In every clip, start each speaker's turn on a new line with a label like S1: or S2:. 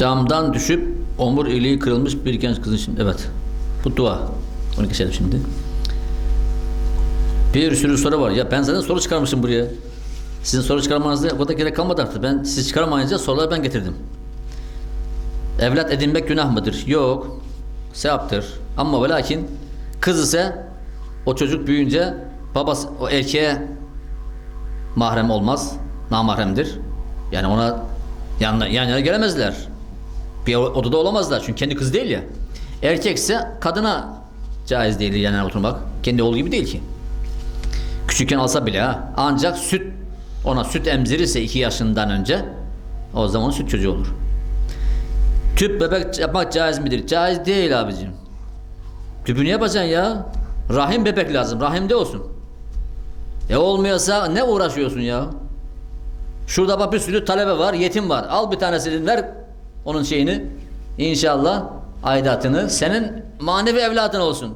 S1: Camdan düşüp omur iliği kırılmış bir genç kızın şimdi. Evet. Bu dua. Onu geçelim şimdi. Bir sürü soru var. Ya ben zaten soru çıkarmışım buraya. Sizin soru çıkarmanızda o kadar gerek kalmadı artık. Ben siz çıkaramayınca soruları ben getirdim. Evlat edinmek günah mıdır? Yok. Sevaptır. Ama ve lakin kız ise o çocuk büyüyünce babası o erkeğe mahrem olmaz. Namahremdir. Yani ona yan yana gelemezler. Bir odada olamazlar. Çünkü kendi kız değil ya. Erkekse kadına caiz değil yan oturmak. Kendi oğlu gibi değil ki. Küçükken alsa bile ha. Ancak süt ona süt emzirirse iki yaşından önce o zaman süt çocuğu olur. Tüp bebek yapmak caiz midir? Caiz değil abicim. Tüpü ne yapacaksın ya? Rahim bebek lazım. Rahimde olsun. E olmuyorsa ne uğraşıyorsun ya? Şurada bak bir sürü talebe var, yetim var. Al bir tanesini ver onun şeyini. İnşallah aidatını senin manevi evladın olsun.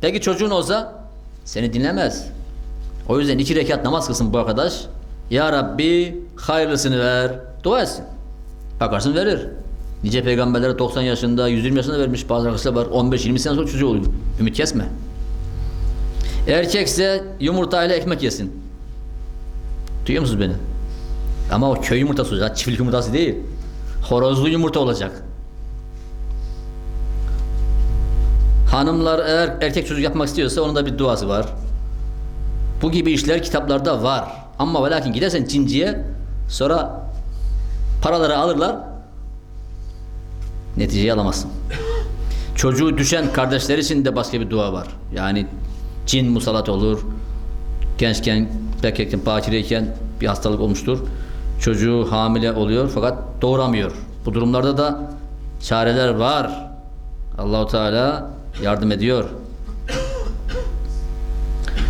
S1: Peki çocuğun olsa seni dinlemez. O yüzden iki rekat namaz kılsın bu arkadaş. Ya Rabbi hayırlısını ver. Dua etsin. Bakarsın verir. Nice peygamberlere 90 yaşında, 120 yaşında vermiş bazı arkadaşlar var. 15-20 sene sonra çocuğu oluyor. Ümit kesme. Erkekse yumurtayla ekmek yesin. Duyuyor musunuz beni? Ama o köy yumurtası. Çiftlik yumurtası değil. Horozlu yumurta olacak. Hanımlar eğer erkek çocuk yapmak istiyorsa onun da bir duası var. Bu gibi işler kitaplarda var. Ama ve lakin gidersen cinciye sonra paraları alırlar neticeyi alamazsın. Çocuğu düşen kardeşler için de başka bir dua var. Yani cin musallat olur. Gençken, bekleyken, bakireyken bir hastalık olmuştur. Çocuğu hamile oluyor fakat doğuramıyor. Bu durumlarda da çareler var. Allahu Teala yardım ediyor.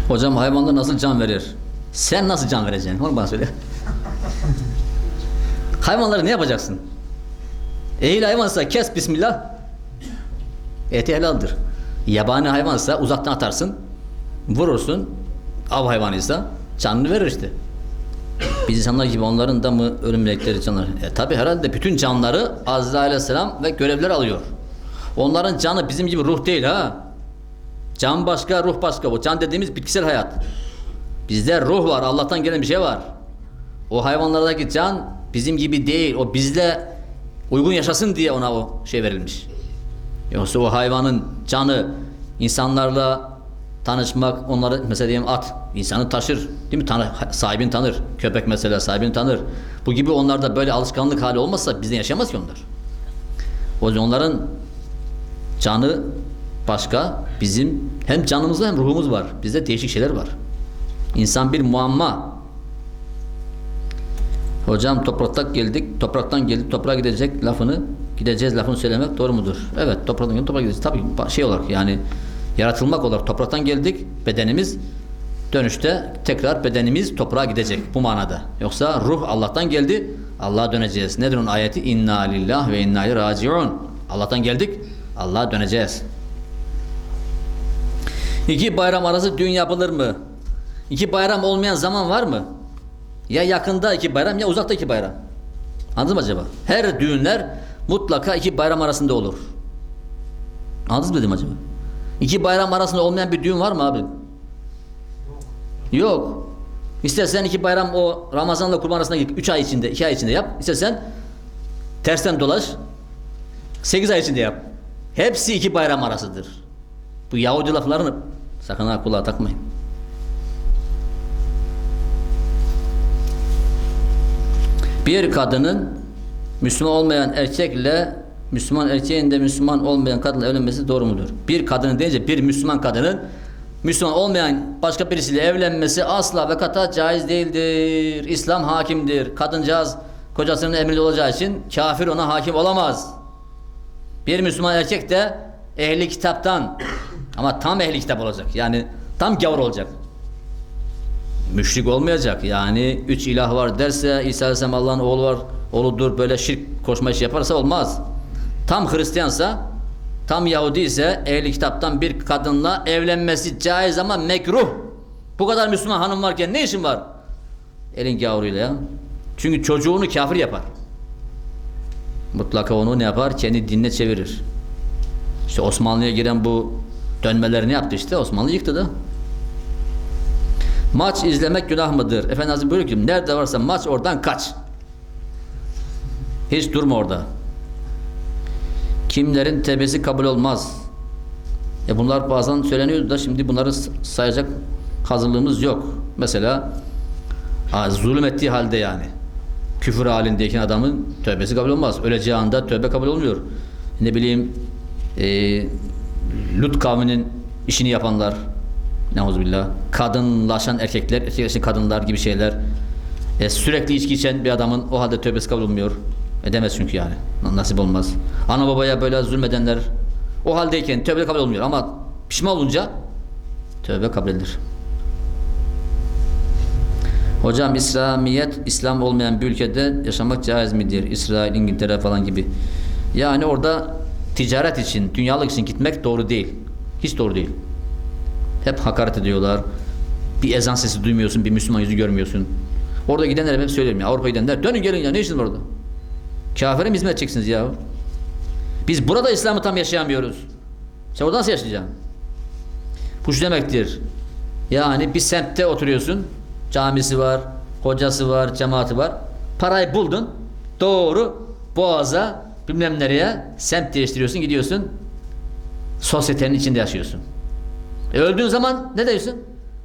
S1: Hocam hayvanlar nasıl can verir? Sen nasıl can vereceksin? Onu bana söyle. Hayvanları ne yapacaksın? Ehil hayvansa kes bismillah. Eti helaldir. Yabani hayvansa uzaktan atarsın. Vurursun. Av hayvanıysa canını verir işte. Biz insanlar gibi onların da mı ölüm canları? E tabi herhalde bütün canları Azrail aleyhisselam ve görevler alıyor. Onların canı bizim gibi ruh değil ha. Can başka, ruh başka. O can dediğimiz bitkisel hayat. Bizde ruh var, Allah'tan gelen bir şey var. O hayvanlardaki can bizim gibi değil. O bizle uygun yaşasın diye ona o şey verilmiş. Yoksa o hayvanın canı insanlarla tanışmak, onları mesela diyelim at, insanı taşır, değil mi? Tanır, sahibini tanır. Köpek mesela sahibini tanır. Bu gibi onlarda böyle alışkanlık hali olmazsa bizden yaşamaz ki onlar. O yüzden onların canı başka, bizim hem canımız var hem ruhumuz var. Bizde değişik şeyler var. İnsan bir muamma. Hocam topraktan geldik, topraktan geldik, toprağa gidecek lafını, gideceğiz lafını söylemek doğru mudur? Evet, topraktan geldik, toprağa gideceğiz. Tabii şey olarak yani yaratılmak olarak topraktan geldik, bedenimiz dönüşte tekrar bedenimiz toprağa gidecek bu manada. Yoksa ruh Allah'tan geldi, Allah'a döneceğiz. Nedir onun ayeti? İnna lillah ve inna raciun. Allah'tan geldik, Allah'a döneceğiz. İki bayram arası düğün yapılır mı? İki bayram olmayan zaman var mı? Ya yakında iki bayram ya uzakta iki bayram. Anladınız mı acaba? Her düğünler mutlaka iki bayram arasında olur. Anladınız mı dedim acaba? İki bayram arasında olmayan bir düğün var mı abi? Yok. Yok. İstersen iki bayram o Ramazan'la kurban arasında üç ay içinde, iki ay içinde yap. İstersen tersten dolaş. Sekiz ay içinde yap. Hepsi iki bayram arasıdır. Bu Yahudi laflarını sakın ha kulağa takmayın. Bir kadının Müslüman olmayan erkekle Müslüman erkeğin de Müslüman olmayan kadınla evlenmesi doğru mudur? Bir kadının deyince bir Müslüman kadının Müslüman olmayan başka birisiyle evlenmesi asla ve kata caiz değildir. İslam hakimdir. Kadıncağız kocasının emrinde olacağı için kafir ona hakim olamaz. Bir Müslüman erkek de ehli kitaptan ama tam ehli kitap olacak. Yani tam gavur olacak. Müşrik olmayacak. Yani üç ilah var derse İsa Aleyhisselam Allah'ın oğlu var, oğludur böyle şirk koşma işi yaparsa olmaz. Tam Hristiyansa, tam Yahudi ise ehli kitaptan bir kadınla evlenmesi caiz ama mekruh. Bu kadar Müslüman hanım varken ne işin var? Elin gavuruyla ya. Çünkü çocuğunu kafir yapar. mutlaka onu ne yapar? Kendi dinine çevirir. İşte Osmanlı'ya giren bu dönmelerini yaptı işte. Osmanlı yıktı da. Maç izlemek günah mıdır? Efendi Hazretleri buyuruyor ki nerede varsa maç oradan kaç. Hiç durma orada. Kimlerin tebesi kabul olmaz. E bunlar bazen söyleniyordu da şimdi bunları sayacak hazırlığımız yok. Mesela zulüm ettiği halde yani. Küfür halindeyken adamın tövbesi kabul olmaz. Öleceği anda tövbe kabul olmuyor. Ne bileyim e, Lut kavminin işini yapanlar Neuzubillah. Kadınlaşan erkekler, erkekleşen kadınlar gibi şeyler. E, sürekli içki içen bir adamın o halde tövbesi kabul olmuyor. Edemez çünkü yani. Nasip olmaz. Ana babaya böyle zulmedenler o haldeyken tövbe kabul olmuyor ama pişman olunca tövbe kabul edilir. Hocam İslamiyet, İslam olmayan bir ülkede yaşamak caiz midir? İsrail, İngiltere falan gibi. Yani orada ticaret için, dünyalık için gitmek doğru değil. Hiç doğru değil. Hep hakaret ediyorlar. Bir ezan sesi duymuyorsun, bir Müslüman yüzü görmüyorsun. Orada gidenler hep söylüyorum ya. Avrupa'ya gidenler dönün gelin ya ne işiniz var orada? Kafire mi hizmet edeceksiniz ya? Biz burada İslam'ı tam yaşayamıyoruz. Sen orada nasıl yaşayacaksın? Bu şu demektir. Yani bir semtte oturuyorsun. Camisi var, hocası var, cemaati var. Parayı buldun. Doğru Boğaz'a bilmem nereye semt değiştiriyorsun gidiyorsun. Sosyetenin içinde yaşıyorsun. E öldüğün zaman ne diyorsun?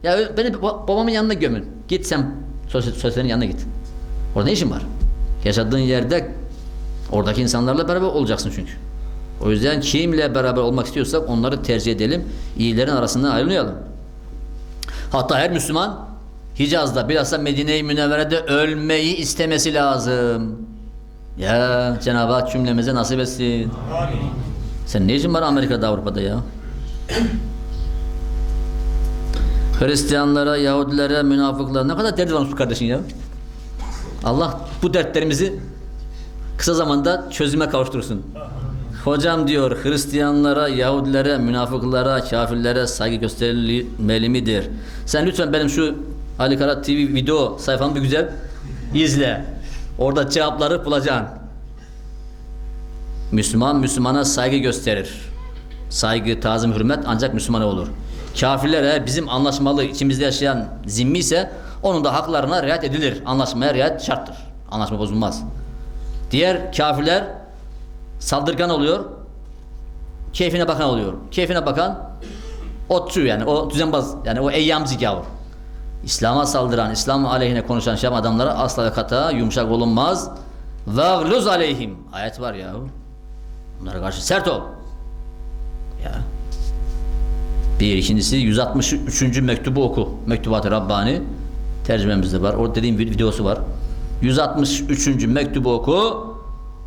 S1: Ya beni ba- babamın yanına gömün. Git sen sosyet- sosyetenin yanına git. Orada ne işin var? Yaşadığın yerde oradaki insanlarla beraber olacaksın çünkü. O yüzden kimle beraber olmak istiyorsak onları tercih edelim. İyilerin arasından ayrılmayalım. Hatta her Müslüman Hicaz'da bilhassa Medine-i Münevvere'de ölmeyi istemesi lazım. Ya Cenab-ı Hak cümlemize nasip etsin. Sen ne işin var Amerika'da Avrupa'da ya? Hristiyanlara, Yahudilere, münafıklara ne kadar derdi varmış kardeşin ya. Allah bu dertlerimizi kısa zamanda çözüme kavuştursun. Hocam diyor Hristiyanlara, Yahudilere, münafıklara, kafirlere saygı gösterilmeli midir? Sen lütfen benim şu Ali Kara TV video sayfamı bir güzel izle. Orada cevapları bulacaksın. Müslüman Müslümana saygı gösterir. Saygı, tazim, hürmet ancak Müslümana olur. Kafirler eğer bizim anlaşmalı içimizde yaşayan zimmi ise onun da haklarına riayet edilir. Anlaşmaya riayet şarttır. Anlaşma bozulmaz. Diğer kafirler saldırgan oluyor. Keyfine bakan oluyor. Keyfine bakan otçu yani o düzenbaz yani o eyyamcı gavur. İslam'a saldıran, İslam aleyhine konuşan şam adamlara asla kata yumuşak olunmaz. Vagluz aleyhim. Ayet var ya. Bunlara karşı sert ol. Ya. Bir ikincisi 163. mektubu oku. Mektubat-ı Rabbani tercümemizde var. Orada dediğim videosu var. 163. mektubu oku.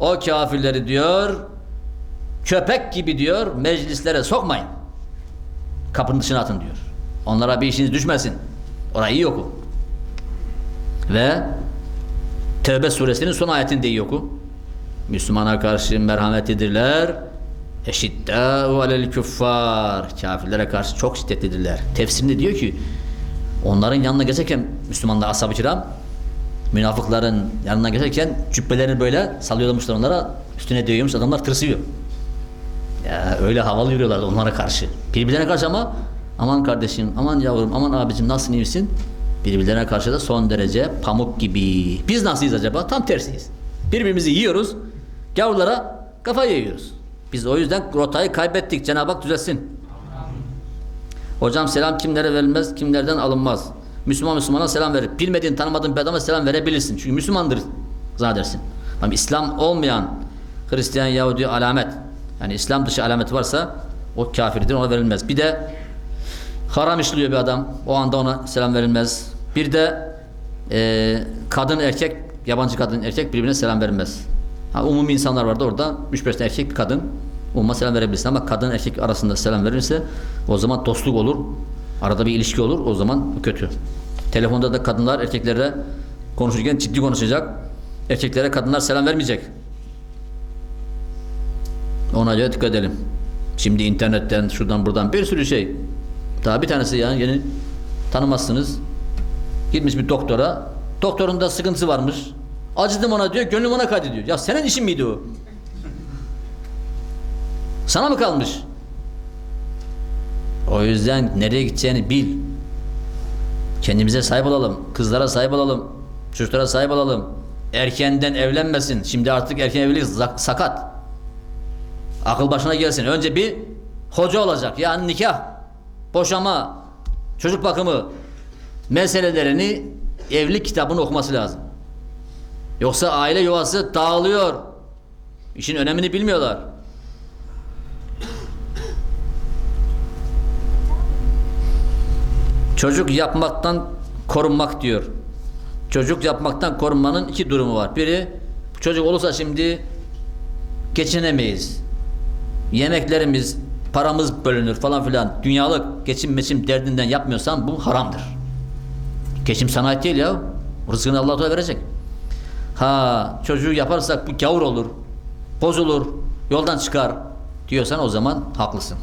S1: O kafirleri diyor köpek gibi diyor meclislere sokmayın. Kapının dışına atın diyor. Onlara bir işiniz düşmesin. Orayı iyi oku. Ve Tevbe suresinin son ayetini de iyi oku. Müslümana karşı merhametlidirler. Eşiddâhu alel küffar. Kafirlere karşı çok şiddetlidirler. Tefsirinde diyor ki onların yanına geçerken Müslümanlar ashab-ı kiram münafıkların yanına geçerken cübbelerini böyle sallıyormuşlar onlara üstüne değiyormuş adamlar tırsıyor. Ya öyle havalı yürüyorlardı onlara karşı. Birbirlerine karşı ama aman kardeşim, aman yavrum, aman abicim nasılsın iyi misin? Birbirlerine karşı da son derece pamuk gibi. Biz nasılız acaba? Tam tersiyiz. Birbirimizi yiyoruz. Gavurlara kafayı yiyoruz. Biz o yüzden rotayı kaybettik. Cenab-ı Hak düzelsin. Hocam selam kimlere verilmez, kimlerden alınmaz. Müslüman Müslümana selam verir. Bilmediğin, tanımadığın bir adama selam verebilirsin. Çünkü Müslümandır zannedersin. Ama İslam olmayan Hristiyan, Yahudi alamet. Yani İslam dışı alamet varsa o kafirdir, ona verilmez. Bir de haram işliyor bir adam. O anda ona selam verilmez. Bir de e, kadın erkek, yabancı kadın erkek birbirine selam verilmez. Ha, umumi insanlar vardı orada. 3-5 tane erkek bir kadın. Umuma selam verebilirsin ama kadın erkek arasında selam verirse o zaman dostluk olur. Arada bir ilişki olur. O zaman kötü. Telefonda da kadınlar erkeklere konuşurken ciddi konuşacak. Erkeklere kadınlar selam vermeyecek. Ona göre dikkat edelim. Şimdi internetten, şuradan buradan bir sürü şey. Daha bir tanesi yani yeni tanımazsınız. Gitmiş bir doktora. Doktorun da sıkıntısı varmış. Acıdım ona diyor, gönlüm ona kaydediyor. Ya senin işin miydi o? Sana mı kalmış? O yüzden nereye gideceğini bil. Kendimize sahip olalım. Kızlara sahip olalım. Çocuklara sahip olalım. Erkenden evlenmesin. Şimdi artık erken evlilik sakat. Akıl başına gelsin. Önce bir hoca olacak. Yani nikah, boşama, çocuk bakımı meselelerini evlilik kitabını okuması lazım. Yoksa aile yuvası dağılıyor. İşin önemini bilmiyorlar. Çocuk yapmaktan korunmak diyor. Çocuk yapmaktan korunmanın iki durumu var. Biri çocuk olursa şimdi geçinemeyiz. Yemeklerimiz, paramız bölünür falan filan. Dünyalık geçim derdinden yapmıyorsan bu haramdır. Geçim sanat değil ya. Rızkını Allah Teala verecek. Ha çocuğu yaparsak bu gavur olur, bozulur, yoldan çıkar diyorsan o zaman haklısın.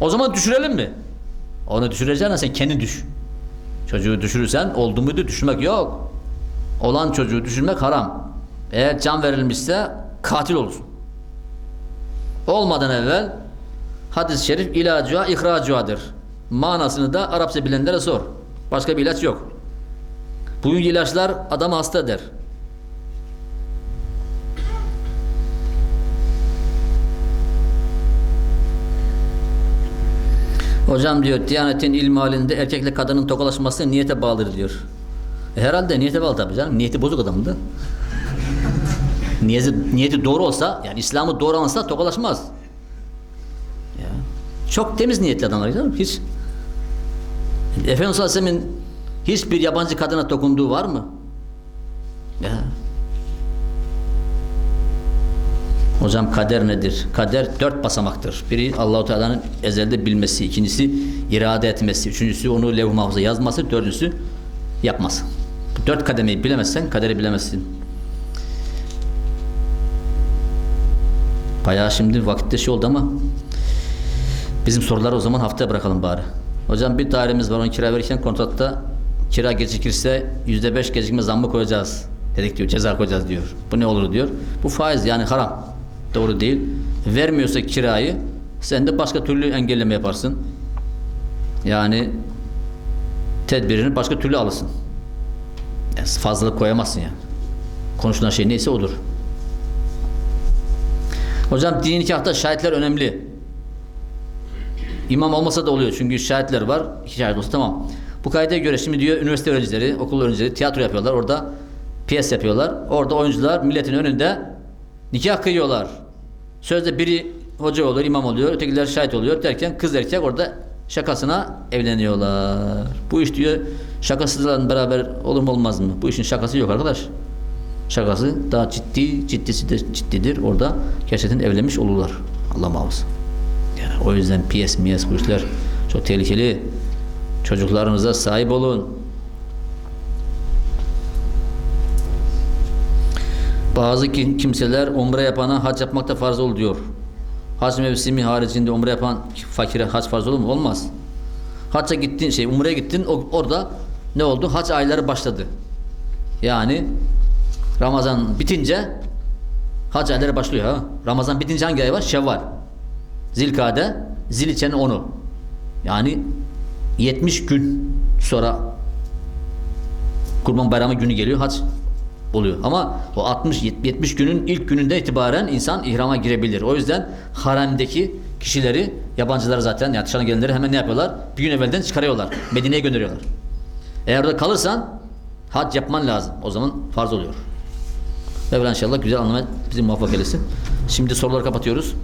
S1: O zaman düşürelim mi? Onu düşüreceğine sen kendin düş. Çocuğu düşürürsen oldu muydu düşürmek yok. Olan çocuğu düşürmek haram. Eğer can verilmişse katil olursun. Olmadan evvel hadis-i şerif ilacua ihracuadır. Manasını da Arapça bilenlere sor. Başka bir ilaç yok. Bugün ilaçlar adamı hasta eder. Hocam diyor Diyanet'in ilmi halinde erkekle kadının tokalaşması niyete bağlıdır diyor. E herhalde niyete bağlı tabii canım. Niyeti bozuk adamın da. Niyeti, niyeti doğru olsa yani İslam'ı doğru anlasa tokalaşmaz. Ya. Çok temiz niyetli adamlar canım. Hiç Efendimiz sallallahu aleyhi ve sellem'in hiçbir yabancı kadına dokunduğu var mı? Ya. Hocam kader nedir? Kader dört basamaktır. Biri Allahu Teala'nın ezelde bilmesi, ikincisi irade etmesi, üçüncüsü onu levh-i mahfuza yazması, dördüncüsü yapması. Bu dört kademeyi bilemezsen kaderi bilemezsin. Bayağı şimdi vakitte şey oldu ama bizim soruları o zaman haftaya bırakalım bari. Hocam bir dairemiz var onu kira verirken kontratta kira gecikirse yüzde beş gecikme zammı koyacağız. Dedik diyor ceza koyacağız diyor. Bu ne olur diyor. Bu faiz yani haram. Doğru değil. Vermiyorsa kirayı sen de başka türlü engelleme yaparsın. Yani tedbirini başka türlü alırsın. Yani fazlalık koyamazsın yani. Konuşulan şey neyse odur. Hocam dini nikahta şahitler önemli. İmam olmasa da oluyor çünkü şahitler var. İki şahit olsa tamam. Bu kaydaya göre şimdi diyor üniversite öğrencileri, okul öğrencileri tiyatro yapıyorlar. Orada piyes yapıyorlar. Orada oyuncular milletin önünde nikah kıyıyorlar. Sözde biri hoca oluyor, imam oluyor, ötekiler şahit oluyor derken kız erkek orada şakasına evleniyorlar. Bu iş diyor şakasızla beraber olur mu olmaz mı? Bu işin şakası yok arkadaş. Şakası daha ciddi, ciddisi de ciddidir. Orada gerçekten evlenmiş olurlar. Allah muhafaza. Yani o yüzden piyes miyes bu işler çok tehlikeli. Çocuklarınıza sahip olun. Bazı ki- kimseler umre yapana hac yapmak da farz olur diyor. Hac mevsimi haricinde umre yapan fakire hac farz olur mu? Olmaz. Hacca gittin şey umreye gittin orada ne oldu? Hac ayları başladı. Yani Ramazan bitince hac ayları başlıyor ha. Ramazan bitince hangi ay var? Şevval. Zilkade, Zilçe'nin 10'u. Yani 70 gün sonra Kurban Bayramı günü geliyor, hac oluyor. Ama o 60 70 günün ilk gününde itibaren insan ihrama girebilir. O yüzden haremdeki kişileri, yabancıları zaten yani dışarıdan gelenleri hemen ne yapıyorlar? Bir gün evvelden çıkarıyorlar. Medine'ye gönderiyorlar. Eğer orada kalırsan hac yapman lazım. O zaman farz oluyor. Mevla inşallah güzel anlamaya bizi muvaffak eylesin. Şimdi soruları kapatıyoruz.